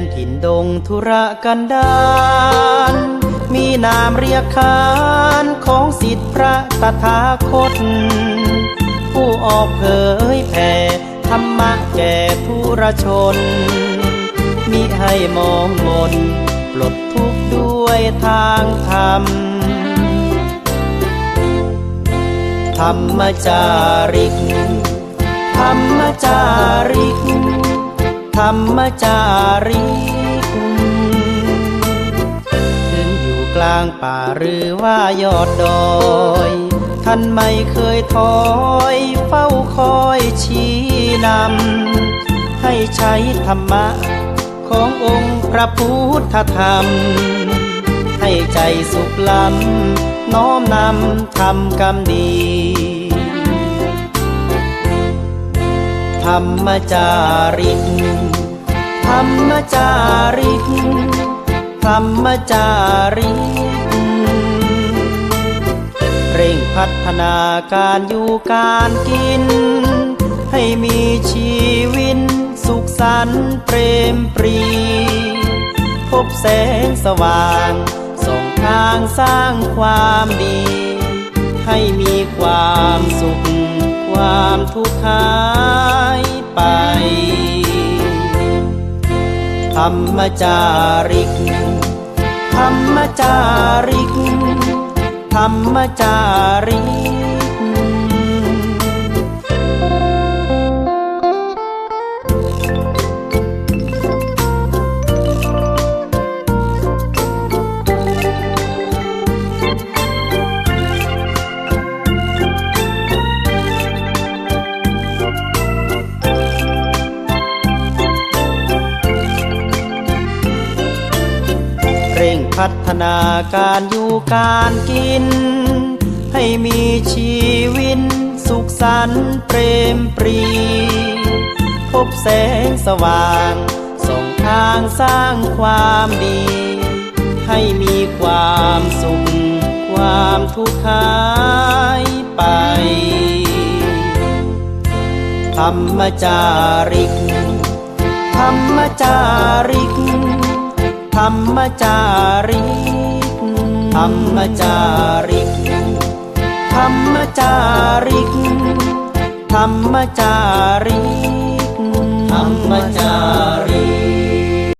นถิ่นดงธุระกันดารมีนามเรียกขานของสิทธิพระตถาคต ผู้ออกเผยแผ่ธรรมะแก่ผู้รชน มิให้มองมนปลดทุกข์ด้วยทางธรรม ธรรมจาริก ธรรมจาริก รรมจาริกถึงอยู่กลางป่าหรือว่ายอดดอย ท่านไม่เคยถอยเฝ้าคอยชี้นำ ให้ใช้ธรรมะขององค์พระพุทธธรรม ให้ใจสุขล้ำน้อมนำทำกรรมดีธรรมจาริก รรมจาริกธรรมจาริกเร่งพัฒนาการอยู่การกิน ให้มีชีวิตสุขสันต์เปรมปรี พบแสงสว่างส่องทางสร้างความดี ให้มีความสุข ความทุกข์หายไป รรมจาริก ธรรมจาริก ธรรมจาริก เร่งพัฒนาการอยู่การกิน ให้มีชีวิตสุขสันต์เปรมปรี พบแสงสว่างส่องทางสร้างความดี ให้มีความสุข ความทุกข์หายไปธรรมจาริกธรรมจาริก ธรรมจาริกธรรมจาริกธรรมจาริกธรรมจาริกธรรมจาริ